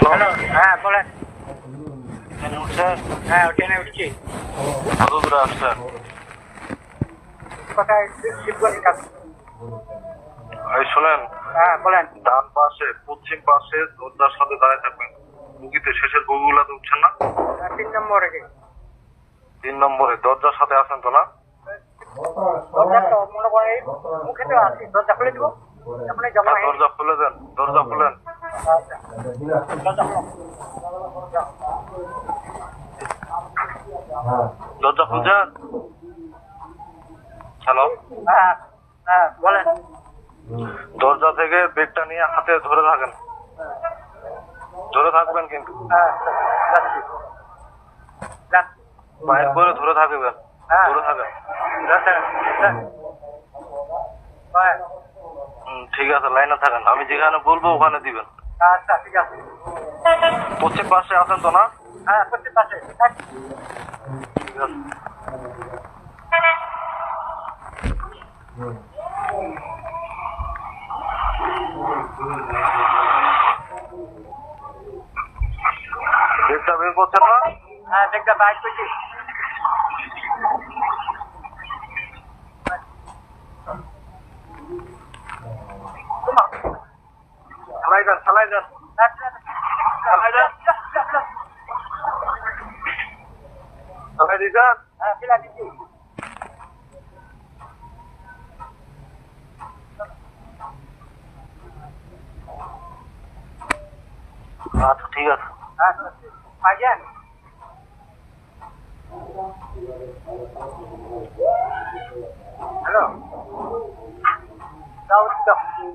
Hello হ্যাঁ বলেন। হ্যাঁ ট্রেনে উঠছি। কত দূরে আসছেন কোথায়? শিবগঞ্জ কাছে এই শুনেন হ্যাঁ বলেন। ডান পাশে পশ্চিম পাশে দরজার সাথে দাঁড়িয়ে থাকবেন। বুকিতে শেষের বগুলাতে উঠছেন না? হ্যাঁ, তিন নম্বরে তিন নম্বরে দরজার সাথে আছেন তো না? দরজা তো মনে করেন মুখে তো আছি। দরজা খুলে দিব? হ্যাঁ, দরজা খুলে দেন দরজা খুলেন। আচ্ছা দরজা খুলছেন হ্যালো হ্যাঁ হ্যাঁ বলেন। দরজা থেকে ব্যাগটা নিয়ে হাতে ধরে থাকেন। ধরে থাকবেন কিন্তু। হ্যাঁ বাইর করে ধরে থাকবেন। হ্যাঁ। ধরে থাকেন। হ্যাঁ ঠিক আছে লাইনে থাকেন। আমি যেখানে বলব ওখানে দিবেন। আচ্ছা ঠিক আছে। পশ্চিম পাশে আছেন তো না? হ্যাঁ পশ্চিম পাশে। ব্যাগটা বের করছেন না? হ্যাঁ দেখতে বাইক পেয়েছি চালাই যান চালাই যান চালাই যান চালাই দিয়েছেন হ্যাঁ পিলা দিচ্ছি আচ্ছা ঠিক আছে আচ্ছা পাইছেন হ্যালো দাও দাও চালাইনি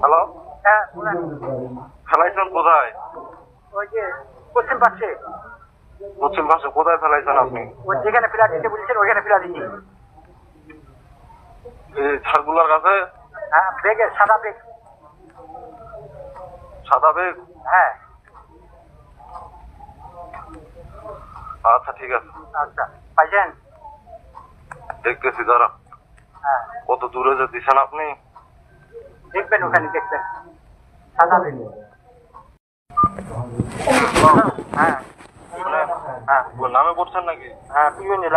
হ্যালো? হ্যাঁ ফেলাইছেন কোথায়? ওই যে পশ্চিম পাশে। পশ্চিম পাশে কোথায় ফেলাইছেন আপনি? ওই যেখানে পিলা দিতে বলছেন ওইখানে পিলা দিচ্ছি। সার্কুলার কাছে? হ্যাঁ বেগে সাদা বেগ সাদা বেগ হ্যাঁ। আচ্ছা ঠিক আছে। আচ্ছা পাইছেন? দেখতেছি দাঁড়া হ্যাঁ। কত দূরে যে দিছেন আপনি? দেখবেন ওখানে দেখবেন। সাদা বেগ হ্যাঁ। হ্যাঁ। নামে পড়ছেন নাকি? হ্যাঁ পিওনি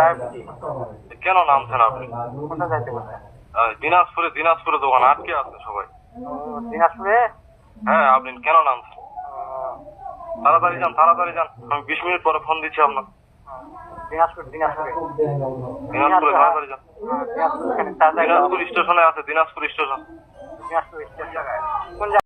কেন নামছেন আপনি? কোথা যাইতে বলছেন? দিনাজপুরে দিনাজপুরে দোকান। আটকে আছে সবাই? দিনাজপুরে? হ্যাঁ আপনি কেন নামছেন? তাড়াতাড়ি যান তাড়াতাড়ি যান। আমি বিশ মিনিট পরে ফোন দিচ্ছি আপনার দিনাজপুর দিনাজপুরে। স্টেশনে আছে দিনাজপুর স্টেশন। কোন